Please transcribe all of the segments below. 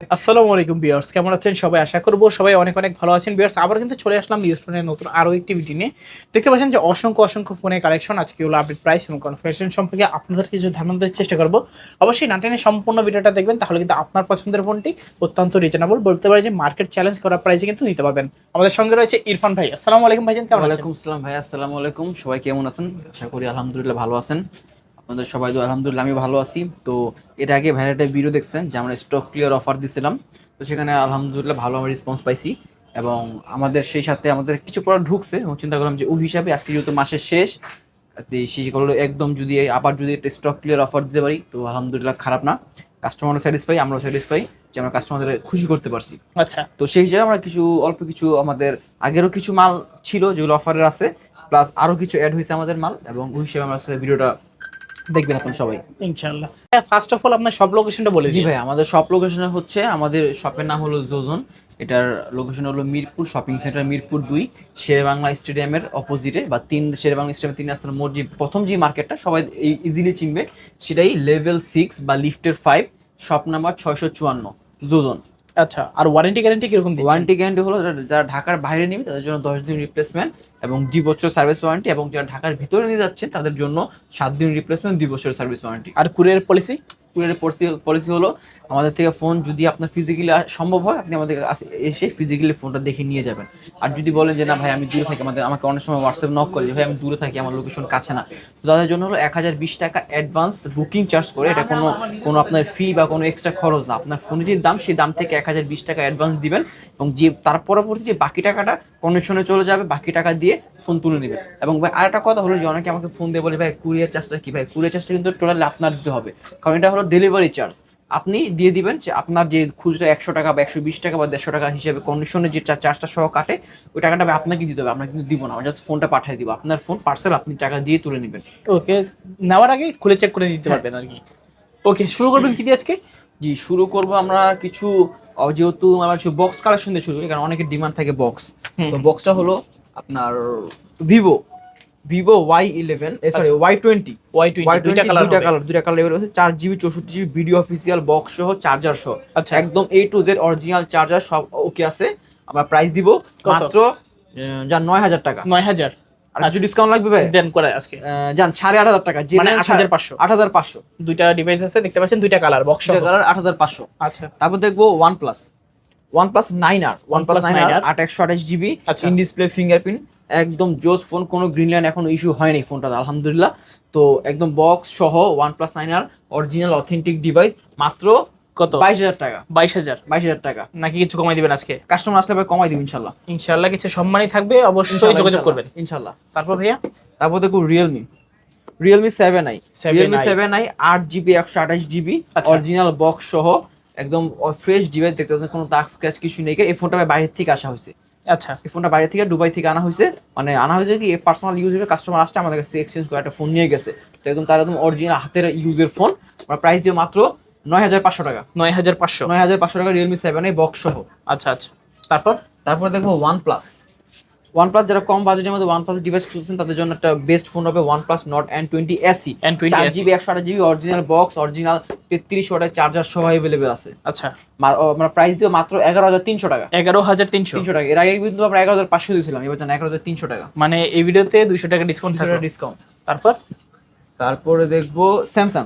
আসসালামু আলাইকুম বিয়ার্স কেমন আছেন সবাই? আশা করব সবাই অনেক অনেক ভালো আছেন। বিয়ার্স আবার কিন্তু চলে আসলাম ইউস্টোনের নতুন আরও একটি ভিডিও নিয়ে। দেখতে পাচ্ছেন যে অসংখ্য অসংখ্য ফোনের কালেকশন আজকে হলো আপডেট প্রাইস এবং কনফারেশন সম্পর্কে আপনাদের কিছু ধারণা দেওয়ার চেষ্টা করব। অবশ্যই নাটেনের সম্পূর্ণ ভিডিওটা দেখবেন তাহলে কিন্তু আপনার পছন্দের ফোনটি অত্যন্ত রিজনেবল বলতে পারে যে মার্কেট চ্যালেঞ্জ করা প্রাইসে কিন্তু নিতে পারবেন। আমাদের সঙ্গে রয়েছে ইরফান ভাই। আসসালামু আলাইকুম ভাইজান কেমন আছেন? ওয়ালাইকুম আসসালাম ভাই আসসালামু আলাইকুম। সবাই কেমন আছেন? আশা করি আলহামদুলিল্লাহ ভালো আছেন। আপনাদের সবাই তো আলহামদুলিল্লাহ আমি ভালো আছি। তো এর আগে ভাইয়ের একটা ভিডিও দেখছেন যে আমরা স্টক ক্লিয়ার অফার দিছিলাম। তো সেখানে আলহামদুলিল্লাহ ভালো আমরা রেসপন্স পাইছি এবং আমাদের সেই সাথে আমাদের কিছু প্রোডাক্ট ঢুকছে। এবং চিন্তা করলাম যে ওই হিসাবে আজকে যেহেতু মাসের শেষ সেগুলো একদম যদি আবার যদি একটা স্টক ক্লিয়ার অফার দিতে পারি তো আলহামদুলিল্লাহ খারাপ না। কাস্টমারও স্যাটিসফাই আমরাও স্যাটিসফাই যে আমরা কাস্টমারদের খুশি করতে পারছি। আচ্ছা। তো সেই হিসাবে আমরা কিছু অল্প কিছু আমাদের আগেরও কিছু মাল ছিল যেগুলো অফারের আছে প্লাস আরও কিছু অ্যাড হয়েছে আমাদের মাল এবং ওই হিসেবে আমরা ভিডিওটা দেখবেন এখন সবাই। ইনশাআল্লাহ। ফার্স্ট অফ অল আপনার সব লোকেশনটা বলে জি ভাই আমাদের সব লোকেশনে হচ্ছে আমাদের শপের নাম হলো জোজন এটার লোকেশন হলো মিরপুর শপিং সেন্টার মিরপুর দুই শেরেবাংলা স্টেডিয়ামের অপোজিটে বা তিন শেরেবাংলা স্টেডিয়ামের তিন রাস্তার মোড় যে প্রথম যে মার্কেটটা সবাই ইজিলি চিনবে। সেটাই লেভেল সিক্স বা লিফটের ফাইভ শপ নাম্বার ছয়শো চুয়ান্ন জোজন আচ্ছা আর ওয়ারেন্টি গ্যারান্টি কীরকম দিচ্ছেন? ওয়ারেন্টি গ্যারান্টি হলো যারা- ঢাকার বাইরে নেবে তাদের জন্য দশ দিন রিপ্লেসমেন্ট এবং দুই বছর সার্ভিস ওয়ারেন্টি এবং যারা ঢাকার ভিতরে নিয়ে যাচ্ছে তাদের জন্য সাত দিন রিপ্লেসমেন্ট দুই বছর সার্ভিস ওয়ারেন্টি আর কুরিয়ার পলিসি কুরিয়ারের পলিসি পলিসি হলো আমাদের থেকে ফোন যদি আপনার ফিজিক্যালি সম্ভব হয়, আপনি আমাদের এসে ফিজিক্যালি ফোনটা দেখে নিয়ে যাবেন। আর যদি বলেন যে, না ভাই, আমি দূরে থাকি, আমাদের, আমাকে অনেক সময় হোয়াটসঅ্যাপ নক করে ভাই, আমি দূরে থাকি, আমার লোকেশন কাছে না। তো তাদের জন্য হলো এক হাজার বিশ টাকা অ্যাডভান্স বুকিং চার্জ করে, এটা কোনো কোনো আপনার ফি বা কোনো এক্সট্রা খরচ না। আপনার ফোনের যে দাম, সেই দাম থেকে এক হাজার বিশ টাকা অ্যাডভান্স দিবেন এবং যে, তার পরবর্তী যে বাকি টাকাটা কন্ডিশনে চলে যাবে, বাকি টাকা দিয়ে ফোন তুলে নেবেন। এবং ভাই, আরেকটা কথা হলো যে, অনেকে আমাকে ফোন দিয়ে বলে, ভাই কুরিয়ার চার্জটা কি? ভাই কুরিয়ার চার্জটা কিন্তু টোটালি আপনার দিতে হবে। কারণ এটা হলো ডেলিভারি চার্জ আপনি দিয়ে দিবেন যে আপনার যে খুচরা একশো টাকা বা একশো বিশ টাকা বা দেড়শো টাকা হিসেবে কন্ডিশনে যে চার্জটা সহ কাটে ওই টাকাটা আপনাকে দিতে হবে আমরা কিন্তু দিব না জাস্ট ফোনটা পাঠিয়ে দিব। আপনার ফোন পার্সেল আপনি টাকা দিয়ে তুলে নেবেন। ওকে নেওয়ার আগে খুলে চেক করে দিতে পারবেন আর কি। ওকে শুরু করবেন কি দিয়ে আজকে? জি শুরু করব আমরা কিছু যেহেতু আমরা কিছু বক্স কালেকশন দিয়ে শুরু করি কারণ অনেকের ডিমান্ড থাকে বক্স তো বক্সটা হলো আপনার Vivo Vivo Y eleven sorry Y twenty Y Y দুইটা কালার দুইটা কালার দুইটা কালার লেভেল আছে। চার জিবি চৌষট্টি জিবি ভিডিও অফিসিয়াল বক্স সহ চার্জার সহ। আচ্ছা। একদম A to Z original charger সব ওকে আছে। আমরা প্রাইস দিব মাত্র যান নয় হাজার টাকা। নয় হাজার। আর কিছু ডিসকাউন্ট লাগবে ভাই? দেন করে আজকে। যান সাড়ে আট হাজার টাকা। মানে আট হাজার পাঁচশো। আট হাজার পাঁচশো। দুইটা ডিভাইস আছে দেখতে পাচ্ছেন দুইটা কালার বক্স কালার আট হাজার পাঁচশো। আচ্ছা। তারপর দেখব OnePlus OnePlus nine OnePlus nine 9R আর আট একশো আঠাশ জিবি। ইন ডিসপ্লে ফিঙ্গারপ্রিন্ট একদম জোস ফোন কোনো গ্রিন লাইন এখন ইস্যু হয়নি ফোনটা আলহামদুলিল্লাহ। তো একদম বক্স সহ OnePlus nine R original authentic device মাত্র কত? বাইশ হাজার টাকা। বাইশ হাজার? বাইশ হাজার টাকা। নাকি কিছু কমাই দিবেন আজকে? কাস্টমার আসলে ভাই কমাই দিব ইনশাল্লাহ। ইনশাআল্লাহ কিছু সম্মানই থাকবে অবশ্যই ইনশাল্লাহ, যোগাযোগ করবেন। ইনশাল্লাহ। তারপর ভাইয়া? তারপর দেখব Realme Realme seven I Realme seven I আট জিবি একশো আঠাশ জিবি। অরিজিনাল বক্স সহ একদম ফ্রেশ ডিভাইস দেখতে পাচ্ছেন কোনো দাগ স্ক্র্যাচ কিছু নেই। এই ফোনটা বাইরের থেকে আসা হয়েছে। আচ্ছা। এই ফোনটা বাইরে থেকে দুবাই থেকে আনা হয়েছে। মানে আনা হয়েছে কি পার্সোনাল ইউজের কাস্টমার আসছে আমাদের কাছ থেকে এক্সচেঞ্জ করে একটা ফোন নিয়ে গেছে। তো একদম তার একদম অরিজিনাল হাতের ইউজের ফোন আমরা প্রাইস দিয়ে মাত্র নয় হাজার পাঁচশো টাকা। নয় হাজার পাঁচশো। নয় হাজার পাঁচশো টাকা রিয়েলমি সেভেন এই বক্স সহ। আচ্ছা আচ্ছা। তারপর? তারপরে দেখব ওয়ান প্লাস ওয়ান প্লাস যারা কম বাজেটের মধ্যে ওয়ান প্লাস ডিভাইস খুঁজছেন তাদের জন্য একটা বেস্ট ফোন হবে OnePlus Nord N twenty SE N20 চার জিবি একশো আঠাশ জিবি অরিজিনাল বক্স অরিজিনাল তেত্রিশ ওয়াটের চার্জার সহ অ্যাভেলেবেল আছে। আচ্ছা। মা- ও, আমরা প্রাইস দিয়ে মাত্র এগারো হাজার তিনশো টাকা। এগারো হাজার তিনশো। তিনশো টাকা। এর আগে কিন্তু আমরা এগারো হাজার পাঁচশো দিয়েছিলাম এবার জান এগারো হাজার তিনশো টাকা। মানে এই ভিডিওতে দুইশো টাকা ডিসকাউন্ট থাকবে ডিসকাউন্ট তারপর? তারপরে দেখব Samsung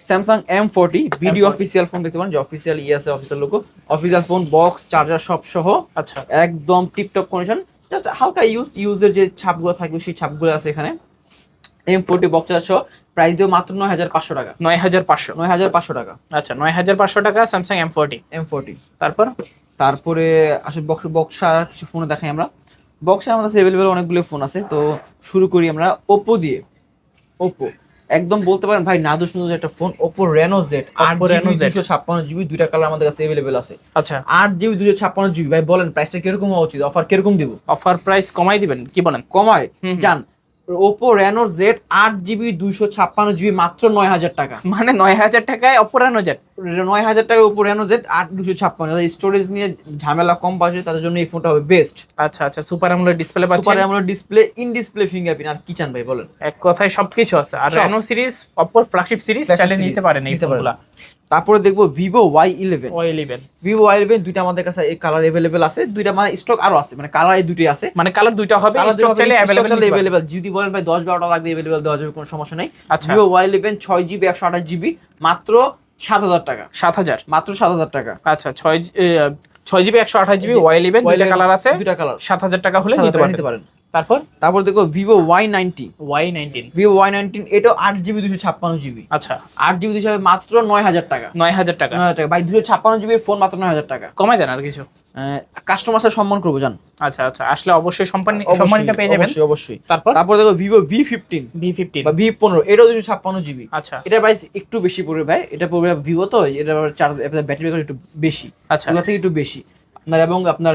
Samsung M forty video official phone দেখতে পারেন যে অফিসিয়াল ই আছে অফিসিয়াল লোক অফিসিয়াল ফোন বক্স চার্জার সব সহ আচ্ছা। একদম টিপটপ কন্ডিশন জাস্ট হালকা ইউজ ইউজের যে ছাপগুলো থাকবে সেই ছাপগুলো আছে এখানে। এম ফোরটি বক্স সহ প্রাইস দিয়ে মাত্র নয় হাজার পাঁচশো টাকা। নয় হাজার পাঁচশো। নয় হাজার পাঁচশো টাকা। আচ্ছা নয় হাজার পাঁচশো টাকা Samsung M forty M forty তারপর? তারপরে আসলে বক্স বক্সা কিছু ফোনে দেখাই আমরা। বক্সে আমাদের কাছে অ্যাভেলেবেল অনেকগুলো ফোন আছে তো শুরু করি আমরা ওপো দিয়ে। ওপো একদম বলতে পারেন ভাই নাদুস নদুস একটা ফোন ওপো রেনো জেড আর রেনো Reno Z। দুশো ছাপ্পান্ন জিবি দুইটা কালার আমাদের কাছে अवेलेबल আছে। আচ্ছা। আট জিবি দুশো ছাপ্পান্ন জিবি ভাই বলেন প্রাইসটা কীরকম হওয়া উচিত? অফার কীরকম দিব? অফার প্রাইস কমাই দিবেন কি বলেন? কমায়। যান। ওপো রেনো জেড আট জিবি দুইশো ছাপ্পান্ন জিবি মাত্র নয় হাজার টাকা। মানে নয় হাজার টাকায় অপরানো যায় নয় হাজার টাকার উপর রেনো জেড আট দুশো ছাপ্পান্ন। স্টোরেজ নিয়ে ঝামেলা কম বাজে তাদের জন্য এই ফোনটা হবে বেস্ট আচ্ছা আচ্ছা সুপার আমলের display super AMOLED display in display fingerprint আর কি চান ভাই বলেন? এক কথায় সবকিছু আছে। আর। রেনো সিরিজ অপর ফ্ল্যাগশিপ সিরিজ series, নিতে পারেন এই। ফোনগুলা তারপরে দেখব Vivo Y eleven Y eleven Vivo Y eleven দুইটা আমাদের কাছে এই কালার অ্যাভেলেবেল আছে দুইটা মানে স্টক আরও আছে মানে কালার এই দুটোই আছে। মানে কালার দুইটা হবে স্টক চাইলে যদি বলেন ভাই দশ বারোটা লাগবে অ্যাভেলেবেল দেওয়া যাবে কোনো সমস্যা নেই। আচ্ছা। ভিভো ওয়াই ইলেভেন ছয় জিবি একশো আঠাশ জিবি মাত্র সাত হাজার টাকা। সাত হাজার। মাত্র সাত হাজার টাকা। আচ্ছা ছয় ছয় জিবি একশো আঠাশ জিবি ওয়াই ইলেভেন দুইটা কালার আছে দুইটা কালার সাত হাজার টাকা হলে নিতে পারেন। তারপর? তারপর দেখো Vivo Y ninety Y nineteen Vivo Y nineteen এটাও আট জিবি দুশো ছাপ্পান্ন জিবি। আচ্ছা। আট জিবি দুশো মাত্র নয় হাজার টাকা। নয় হাজার টাকা। নয় হাজার টাকা। ভাই দুশো ছাপ্পান্ন জিবির ফোন মাত্র নয় হাজার টাকা। কমাই দেন আর কিছু। কাস্টমার সাথে সম্মান করব জান। আচ্ছা আচ্ছা। আসলে অবশ্যই সম্মান সম্মানটা পেয়ে যাবেন। অবশ্যই অবশ্যই। তারপর? তারপর দেখো Vivo V fifteen B fifteen বা ভি পনেরো এটাও দুশো ছাপ্পান্ন জিবি। আচ্ছা। এটা প্রাইস একটু বেশি পড়বে ভাই। এটা পড়বে ভিভো তো এটা চার্জ ব্যাটারি ব্যাকআপ একটু বেশি। আচ্ছা। থেকে একটু বেশি। আপনার এবং আপনার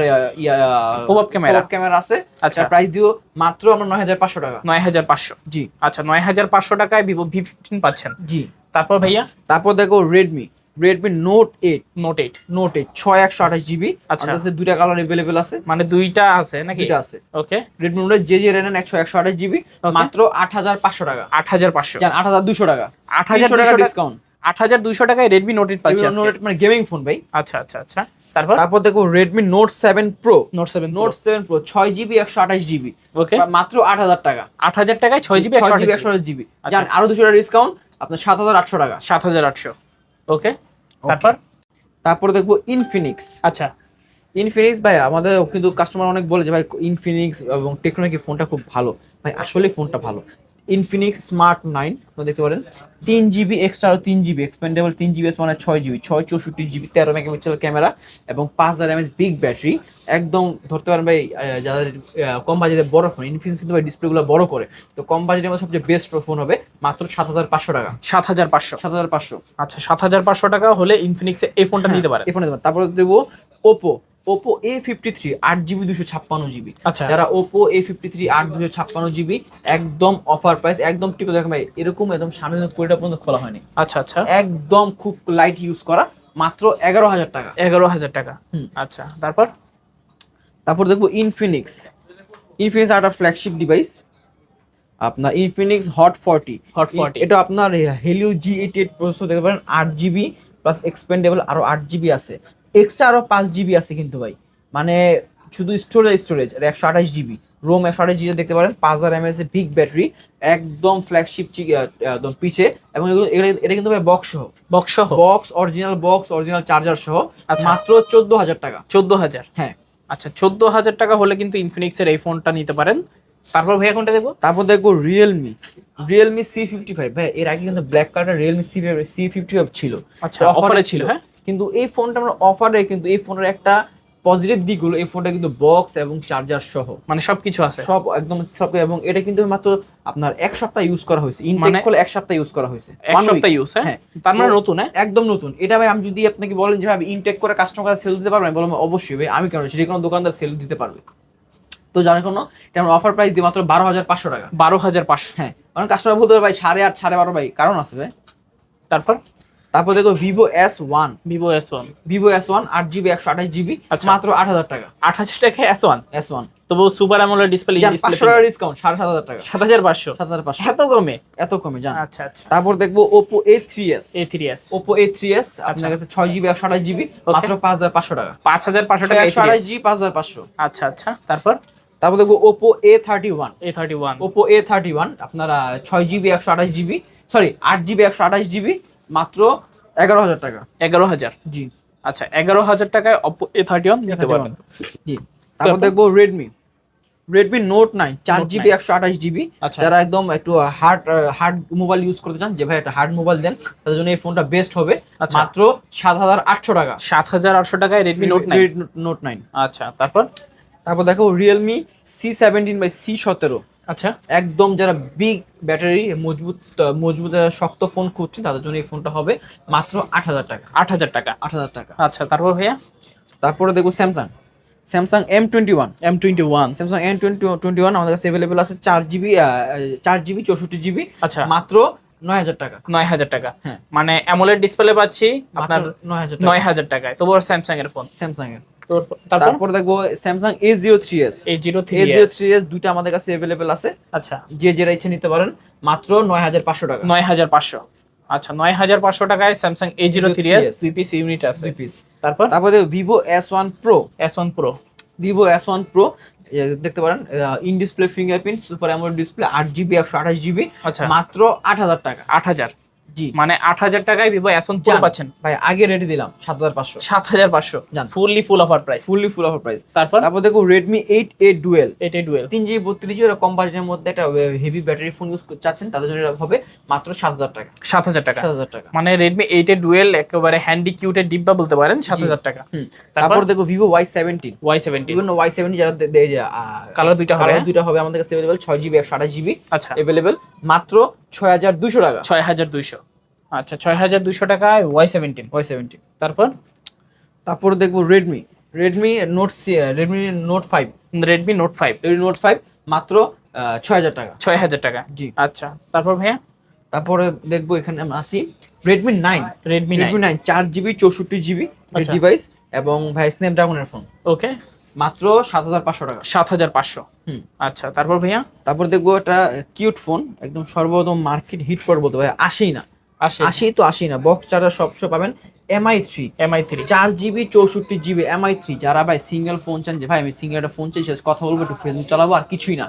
camera। pop-up ক্যামেরা আছে। আচ্ছা। প্রাইস দিও মাত্র আমরা নয় হাজার পাঁচশো টাকা। নয় হাজার পাঁচশো। জি। আচ্ছা নয় হাজার পাঁচশো টাকায় ভিভো ভি ফিফটিন পাচ্ছেন। জি। তারপর ভাইয়া? তারপর দেখো Redmi Redmi Note eight Note eight Note eight ছয় একশো আঠাশ জিবি আচ্ছা। আচ্ছা কাছে দুইটা কালার অ্যাভেলেবেল আছে। মানে দুইটা আছে নাকি? দুইটা আছে। ওকে রেডমি নোট যে যে রেনেন একশো একশো আঠাশ জিবি মাত্র আট হাজার পাঁচশো টাকা। আট হাজার পাঁচশো। জান আট হাজার দুশো টাকা। আট হাজার তিনশো টাকা ডিসকাউন্ট আট হাজার দুইশো টাকায় রেডমি নোট এইট পাচ্ছি নোট মানে গেমিং ফোন ভাই। আচ্ছা আচ্ছা আচ্ছা। তারপর? তারপর দেখো Pro Note seven Note seven Pro ছয় জিবি একশো আঠাশ জিবি ওকে মাত্র আট হাজার টাকা। আট হাজার টাকায় ছয় জিবি ছয় জিবি একশো একশো আঠাশ জিবি আচ্ছা। জান আরও দুশো টাকা ডিসকাউন্ট আপনার সাত হাজার আটশো টাকা। সাত হাজার আটশো। ওকে তারপর? তারপরে দেখব ইনফিনিক্স আচ্ছা। ইনফিনিক্স ভাই আমাদের কিন্তু কাস্টমার অনেক বলে যে ভাই ইনফিনিক্স এবং টেকনোলজি ফোনটা খুব ভালো। ভাই আসলে ফোনটা ভালো। ইনফিনিক্স স্মার্ট নাইন দেখতে পারেন। তিন জিবি এক্সট্রা তিন জিবি এক্সপেন্ডেবল তিন জিবি মানে ছয় জিবি ছয় চৌষট্টি জিবি তেরো মেগাপিক্সেল ক্যামেরা এবং পাঁচ হাজার এমএস বিগ ব্যাটারি একদম ধরতে পারেন ভাই যাদের কম বাজেটে বড় ফোন ইনফিনিক্স কিন্তু ভাই ডিসপ্লেগুলো বড় করে। তো কম বাজেটের মধ্যে সবচেয়ে বেস্ট ফোন হবে মাত্র সাত হাজার পাঁচশো টাকা। সাত হাজার পাঁচশো। সাত হাজার পাঁচশো। আচ্ছা সাত হাজার পাঁচশো টাকা হলে ইনফিনিক্সে এই ফোনটা নিতে পারে। এই ফোনে তারপরে দেবো Oppo Oppo A fifty three আট জিবি দুশো ছাপ্পান্ন জিবি আচ্ছা। যারা ওপো এ ফিফটি থ্রি আট দুশো ছাপ্পান্ন জিবি একদম অফার প্রাইস একদম টিপে দেখেন ভাই এরকম একদম সামনে কোরিটা পর্যন্ত খোলা হয়নি। আচ্ছা আচ্ছা। একদম খুব লাইট ইউজ করা মাত্র এগারো হাজার টাকা। এগারো হাজার টাকা। হুম। আচ্ছা তারপর? তারপর দেখব ইনফিনিক্স ইনফিনিক্স একটা ফ্ল্যাগশিপ ডিভাইস আপনার Infinix Hot forty Hot forty এটা আপনার Helio G eighty eight processor দেখতে পারেন আট জিবি প্লাস এক্সপেন্ডেবল আরও আট জিবি আছে। এক্সট্রা আরও পাঁচ জিবি আছে কিন্তু ভাই। মানে শুধু স্টোরেজ স্টোরেজ আর একশো আঠাশ জিবি। রোম একশো আঠাশ জিবি দেখতে পারেন পাঁচ হাজার এমএস বিগ ব্যাটারি একদম ফ্ল্যাগশিপ একদম পিছে এবং এটা কিন্তু ভাই বক্স সহ। বক্স সহ? Box original box original charger সহ আচ্ছা। মাত্র চোদ্দ হাজার টাকা। চোদ্দ হাজার? হ্যাঁ। আচ্ছা চোদ্দ হাজার টাকা হলে কিন্তু ইনফিনিক্সের এই ফোনটা নিতে পারেন। তারপর ভাইয়া কোনটা দেখব? তারপর দেখব Realme Realme C fifty five ভাই এর আগে কিন্তু black colour Realme C C fifty five ছিল। আচ্ছা অফারে ছিল হ্যাঁ? কিন্তু এই ফোনটা আমরা অফারে কিন্তু এই ফোনের একটা পজিটিভ দিক হলো এই ফোনটা কিন্তু বক্স এবং চার্জার সহ। মানে সবকিছু আছে। সব একদম সব এবং এটা কিন্তু মাত্র আপনার এক সপ্তাহ ইউজ করা হয়েছে। ইনটেক মানে- হলে এক সপ্তাহ ইউজ করা হয়েছে। এক সপ্তাহ ইউজ হ্যাঁ? হ্যাঁ। তার মানে নতুন হ্যাঁ? একদম নতুন। এটা ভাই আমি যদি আপনাকে বলেন যে ভাই ইনটেক করে কাস্টমার সেল দিতে পারবেন? বললাম অবশ্যই ভাই আমি কেন? যে কোনো দোকানদার সেল দিতে পারবে। তো জানার কোনো এটা আমরা অফার প্রাইস দিই মাত্র বারো হাজার পাঁচশো টাকা। বারো হাজার পাঁচশো। হ্যাঁ। কারণ কাস্টমার বলতে পারে ভাই সাড়ে আট সাড়ে বারো ভাই কারণ আছে ভাই। তারপর? তারপর দেখো Vivo S one Vivo S one Vivo S one আট জিবি একশো আঠাশ জিবি আচ্ছা। মাত্র আট হাজার টাকা। আট হাজার টাকা এস ওয়ান এস ওয়ান তবু সুপার অ্যামোলেড ডিসপ্লে পাঁচশো টাকা ডিসকাউন্ট সাড়ে সাত হাজার টাকা। সাত হাজার পাঁচশো? সাত হাজার পাঁচশো। এত কমে? এত কমে জান। আচ্ছা আচ্ছা। তারপর দেখব Oppo A three S A three S Oppo A three S আপনার কাছে ছয় জিবি একশো আঠাশ জিবি মাত্র পাঁচ হাজার পাঁচশো টাকা। পাঁচ হাজার পাঁচশো টাকা একশো আঠাশ জিবি পাঁচ হাজার পাঁচশো। আচ্ছা আচ্ছা। তারপর? তারপর দেখব Oppo A thirty one A thirty one Oppo A thirty one আপনারা ছয় জিবি একশো আঠাশ জিবি সরি আট জিবি একশো আঠাশ জিবি মাত্র এগারো হাজার টাকা। এগারো হাজার? জি। আচ্ছা এগারো হাজার টাকায় অপো এ থার্টি ওয়ান নিতে পারবেন। জি। তারপর? দেখব রেডমি রেডমি নোট নাইন চার জিবি একশো আঠাশ জিবি আচ্ছা। যারা একদম একটু হার্ড হার্ড মোবাইল ইউজ করতে চান যে ভাই একটা হার্ড মোবাইল দেন তাদের জন্য এই ফোনটা বেস্ট হবে। আচ্ছা। মাত্র সাত হাজার আটশো টাকা। সাত হাজার আটশো টাকায় Redmi Note nine Note nine আচ্ছা তারপর? তারপর দেখো Realme C seventeen by C সতেরো। আচ্ছা। একদম যারা বিগ ব্যাটারি মজবুত মজবুত শক্ত ফোন খুঁজছেন তাদের জন্য এই ফোনটা হবে মাত্র আট হাজার টাকা। আট হাজার টাকা আট হাজার টাকা। আচ্ছা তারপর ভাইয়া? তারপরে দেখব Samsung Samsung M twenty one M twenty one Samsung M twenty twenty one আমাদের কাছে অ্যাভেলেবেল আছে চার জিবি চার জিবি চৌষট্টি জিবি আচ্ছা। মাত্র নয় হাজার টাকা। নয় হাজার টাকা। হ্যাঁ। মানে অ্যামোলেড ডিসপ্লে পাচ্ছি আপনার নয় হাজার নয় হাজার টাকায়। তবু স্যামসাং এর ফোন স্যামসাং এর। তারপর? দেখব Samsung A zero three S এই zero three A zero three S দুইটা আমাদের কাছে অ্যাভেলেবেল আছে। আচ্ছা। যে যেটা ইচ্ছে নিতে পারেন মাত্র নয় হাজার পাঁচশো টাকা। নয় হাজার পাঁচশো। আচ্ছা নয় হাজার পাঁচশো টাকায় Samsung A zero three S 3S দুই পিস ইউনিট আছে। দুই পিস তারপর? তারপরে Vivo S one pro S one pro Vivo S one pro দেখতে পারেন in display fingerprint super AMOLED display আট জিবি একশো আঠাশ জিবি আচ্ছা। মাত্র আট হাজার টাকা। আট হাজার। মানে আট হাজার টাকায় ভিভো এস ওয়ান প্রো পাচ্ছেন। ভাই আগে রেডি দিলাম সাত হাজার পাঁচশো। সাত হাজার পাঁচশো। যান। Fully full offer price fully full offer price তারপর? তারপর দেখো রেডমি এইট এ ডুয়েল এটাই ডুয়েল তিন জিবি বত্রিশ জিবি কম বাজেটের মধ্যে একটা হেভি ব্যাটারি ফোন ইউজ চাচ্ছেন তাদের জন্য হবে মাত্র সাত হাজার টাকা। সাত হাজার টাকা। সাত হাজার টাকা। মানে রেডমি এইট এর ডুয়েল একেবারে হ্যান্ডি কিউটের ডিব্বা বলতে পারেন সাত হাজার টাকা। তারপর? দেখো Vivo Y seventeen Y seventy বিভিন্ন ওয়াই সেভেন্টি যারা কালার দুইটা হবে দুইটা হবে আমাদের কাছে অ্যাভেলেবল ছয় জিবি একশো আঠাশ জিবি আচ্ছা। অ্যাভেলেবেল মাত্র ছয় হাজার দুশো টাকা। ছয় হাজার দুইশো। আচ্ছা ছয় হাজার দুইশো টাকায় ওয়াই সেভেন্টিন ওয়াই সেভেন্টি তারপর? তারপর দেখব Redmi Redmi note Redmi note five Redmi note five Redmi note five মাত্র ছয় হাজার টাকা। ছয় হাজার টাকা। জি। আচ্ছা তারপর ভাইয়া? তারপরে দেখব এখানে আমরা আসি। Redmi nine Redmi Redmi nine চার জিবি চৌষট্টি জিবি আচ্ছা। ডিভাইস এবং ভাই স্ন্যাপড্রাগনের ফোন ওকে মাত্র সাত হাজার পাঁচশো টাকা। সাত হাজার পাঁচশো। হুম। আচ্ছা তারপর ভাইয়া? তারপর দেখব একটা কিউট ফোন একদম সর্বপ্রথম মার্কেট হিট করে বলতে ভাই আসেই না। আসে তো আসি না বক্স চার্জার সবসময় পাবেন এমআই থ্রি এমআই থ্রি চার জিবি চৌষট্টি জিবি এমআই থ্রি যারা ভাই সিঙ্গেল ফোন চান যে ভাই আমি সিঙ্গেল একটা ফোন চাই সে কথা বলব একটু ফেসবুক চালাবো আর কিছুই না।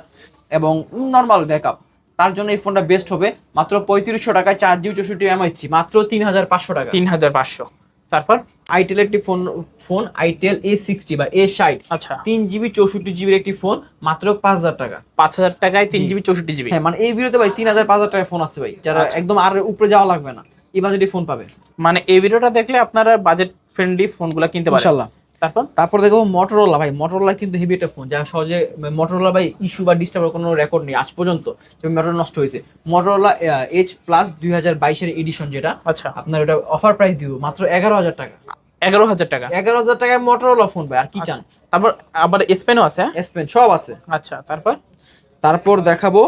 এবং নর্মাল ব্যাকআপ তার জন্য এই ফোনটা বেস্ট হবে মাত্র পঁয়ত্রিশশো টাকায় চার জিবি চৌষট্টি এমআই থ্রি মাত্র তিন হাজার পাঁচশো টাকা। তিন হাজার পাঁচশো। তারপর? আইটেল একটি phone phone itel A sixty বা এ ষাট আচ্ছা। তিন জিবি চৌষট্টি জিবির একটি ফোন মাত্র পাঁচ হাজার টাকা। পাঁচ হাজার টাকায় তিন জিবি চৌষট্টি জিবি। হ্যাঁ মানে এই ভিডিওতে ভাই তিন হাজার পাঁচ হাজার টাকায় ফোন আছে ভাই যারা আচ্ছা। একদম আর উপরে যাওয়া লাগবে না। এই বাজেটে ফোন পাবে। মানে এই ভিডিওটা দেখলে আপনারা বাজেট ফ্রেন্ডলি ফোনগুলো কিনতে পারেন। ইনশাল্লাহ। তারপর? তারপর দেখো মোটরোলা ভাই মোটরোলা কিন্তু হেভি একটা ফোন যা সহজে মোটরোলা ভাই ইস্যু বা ডিস্টার্বের কোনো রেকর্ড নেই আজ পর্যন্ত মোটর নষ্ট হয়েছে। মোটরোলা এইচ প্লাস দুই হাজার বাইশের এডিশন যেটা আচ্ছা। আপনার ওটা অফার প্রাইস দিব মাত্র এগারো হাজার টাকা। এগারো হাজার টাকা? এগারো হাজার টাকায় মোটরোলা ফোন ভাই আর কি চান? তারপর আবার স্পেনও আছে হ্যাঁ? এসপেন সব আছে। আচ্ছা তারপর? তারপর দেখাবো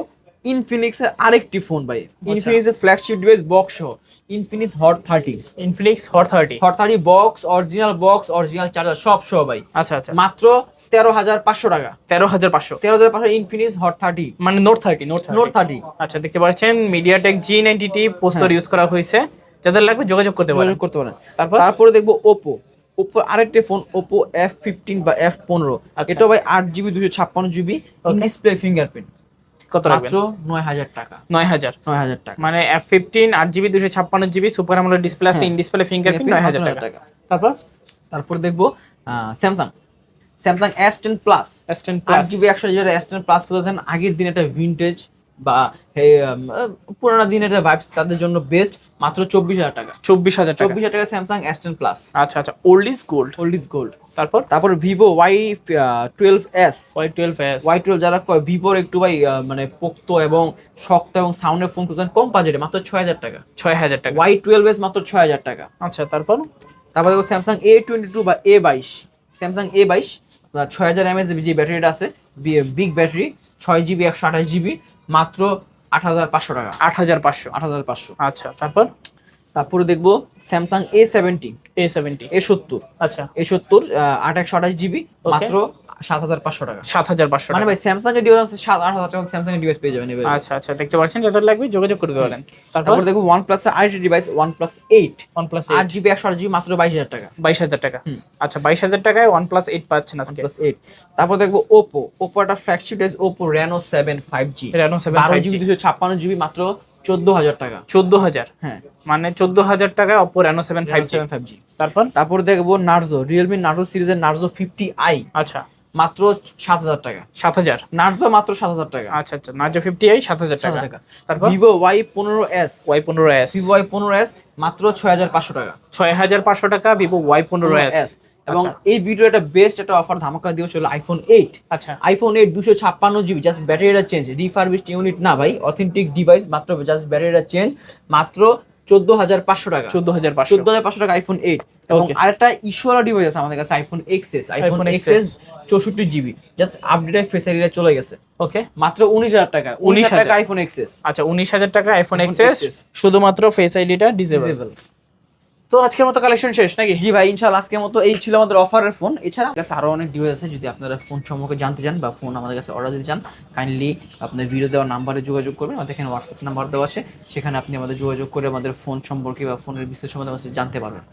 ইনফিনিক্সের আরেকটি ফোন ভাই। ইনফিনিক্সের ফ্ল্যাগশিপ ডিভাইস বক্স সহ। Infinix hot thirty Infinix hot thirty hot thirty box original box original charger সব সহ ভাই। আচ্ছা আচ্ছা। মাত্র তেরো হাজার পাঁচশো টাকা। তেরো হাজার পাঁচশো। তেরো হাজার পাঁচশো ইনফিনিক্স হট থার্টি মানে note thirty note note thirty আচ্ছা দেখতে পাচ্ছেন MediaTek G ninety T poster use করা হয়েছে। যাদের লাগবে যোগাযোগ করতে পারেন। করতে পারেন। তারপর? তারপরে দেখব ওপো ওপো আরেকটি ফোন ওপো এফ ফিফটিন বা এফ পনেরো। আচ্ছা। এটা ভাই আট জিবি দুশো ছাপ্পান্ন জিবি ডিসপ্লে ফিঙ্গারপ্রিন্ট কত রাখবেন? নয় হাজার টাকা। নয় হাজার। নয় হাজার টাকা। মানে এফ ফিফটিন আট জিবি দুশো ছাপ্পান্ন জিবি সুপার আমলের ডিসপ্লে আছে। ইন ডিসপ্লে ফিঙ্গারপ্রিন্ট নয় হাজার টাকা। তারপর? তারপর দেখব Samsung Samsung S ten plus S ten plus GB একশো জিবি এস টেন প্লাস আগের দিন একটা ভিন্টেজ বা পুরানো দিনের ভাইবস তাদের জন্য বেস্ট মাত্র চব্বিশ হাজার টাকা। চব্বিশ হাজার টাকা। চব্বিশ হাজার টাকা স্যামসাং এস টেন প্লাস আচ্ছা আচ্ছা old is gold old is gold তারপর? তারপর Vivo Y twelve S Y twelve S Y twelve যারা ভিভোর একটু ভাই মানে পোক্ত এবং শক্ত এবং সাউন্ডের ফোন খুঁজছেন কম বাজেটে মাত্র ছয় হাজার টাকা। ছয় হাজার টাকা। ওয়াই টুয়েলভ এস মাত্র ছয় হাজার টাকা। আচ্ছা তারপর? তারপর দেখো স্যামসাং এ টোয়েন্টি টু বা এ বাইশ। স্যামসাং এ বাইশ ছয় হাজার এমএস যে ব্যাটারিটা আছে। বিগ ব্যাটারি ছয় জিবি একশো আঠাশ জিবি মাত্র আট হাজার পাঁচশো টাকা। আট হাজার পাঁচশো। আট হাজার পাঁচশো। আচ্ছা তারপর? তারপরে দেখব Samsung A seventy A seventy A সত্তর। আচ্ছা। এ সত্তর আট একশো আঠাশ জিবি মাত্র সাত হাজার পাঁচশো টাকা। সাত হাজার পাঁচশো মানে টাকা। ভাই স্যামসাং এর ডিভাইস আছে সাত আট হাজার টাকা স্যামসাং এর ডিভাইস পেয়ে যাবেন আচ্ছা আচ্ছা দেখতে পাচ্ছেন যাদের লাগবে যোগাযোগ করতে পারেন। তারপর ওয়ান প্লাস আরেকটি device one plus eight one plus আট জিবি একশো আট জিবি মাত্র বাইশ হাজার টাকা। বাইশ হাজার টাকা। আচ্ছা বাইশ হাজার টাকায় ওয়ান প্লাস এইট পাচ্ছেন আজকে। প্লাস এইট তারপর দেখব ওপো ওপো একটা flagship device Oppo Reno seven five G Reno seven বারো জিবি দুশো ছাপ্পান্ন জিবি মাত্র চোদ্দ হাজার টাকা। চোদ্দ হাজার। হ্যাঁ। মানে চোদ্দ হাজার টাকায় Oppo Reno seven five seven five G তারপর? তারপর দেখব নার্জো রিয়েলমি নার্জো সিরিজের নার্জো ফিফটি আই আচ্ছা। মাত্র সাত হাজার টাকা। সাত হাজার? নার্জো মাত্র সাত হাজার টাকা। আচ্ছা আচ্ছা। নার্জো ফিফটি আই সাত হাজার টাকা। তারপর? ভিভো ওয়াই পনেরো এস। ওয়াই পনেরো এস। ভিভো ওয়াই পনেরো এস মাত্র ছয় হাজার পাঁচশো টাকা। ছয় হাজার পাঁচশো টাকা ভিভো ওয়াই পনেরো এস। এবং আচ্ছা। এই ভিডিও একটা বেস্ট একটা অফার ধামাকা দিয়ে ছিল আইফোন এইট আচ্ছা। আইফোন এইট দুশো ছাপ্পান্ন জিবি জাস্ট ব্যাটারিটা চেঞ্জ রিফারবিস্ট ইউনিট না ভাই অথেন্টিক ডিভাইস মাত্র জাস্ট ব্যাটারিটা চেঞ্জ মাত্র চোদ্দ হাজার পাঁচশো টাকা। চোদ্দ হাজার পাঁচশো। চোদ্দ হাজার পাঁচশো টাকা আইফোন এইট এবং আরেকটা ইস্যুওয়ালা ডিভাইস আছে আমাদের কাছে আইফোন এক্সএস আইফোন এক্সএস চৌষট্টি জিবি জাস্ট আপডেটের ফেসিলিটি চলে গেছে। ওকে মাত্র উনিশ হাজার টাকা। উনিশ হাজার টাকা আইফোন এক্সএস আচ্ছা উনিশ হাজার টাকা আইফোন এক্স এক্সএস শুধুমাত্র ফেস আইডিটা ডিসেবল তো আজকের মতো কালেকশন শেষ নাকি? জি ভাই ইনশাল্লাহ আজকের মতো এই ছিল আমাদের অফারের ফোন এছাড়া আমাদের কাছে আরও অনেক ডিভাইস আছে, যদি আপনারা ফোন সম্পর্কে জানতে চান বা ফোন আমাদের কাছে অর্ডার দিতে চান কাইন্ডলি আপনার ভিডিও দেওয়ার নাম্বারে যোগাযোগ করবেন। আমাদের এখানে হোয়াটসঅ্যাপ নাম্বার দেওয়া আছে, সেখানে আপনি আমাদের যোগাযোগ করে আমাদের ফোন সম্পর্কে বা ফোনের বিশ্লেষণ সম্বন্ধে জানতে পারবেন।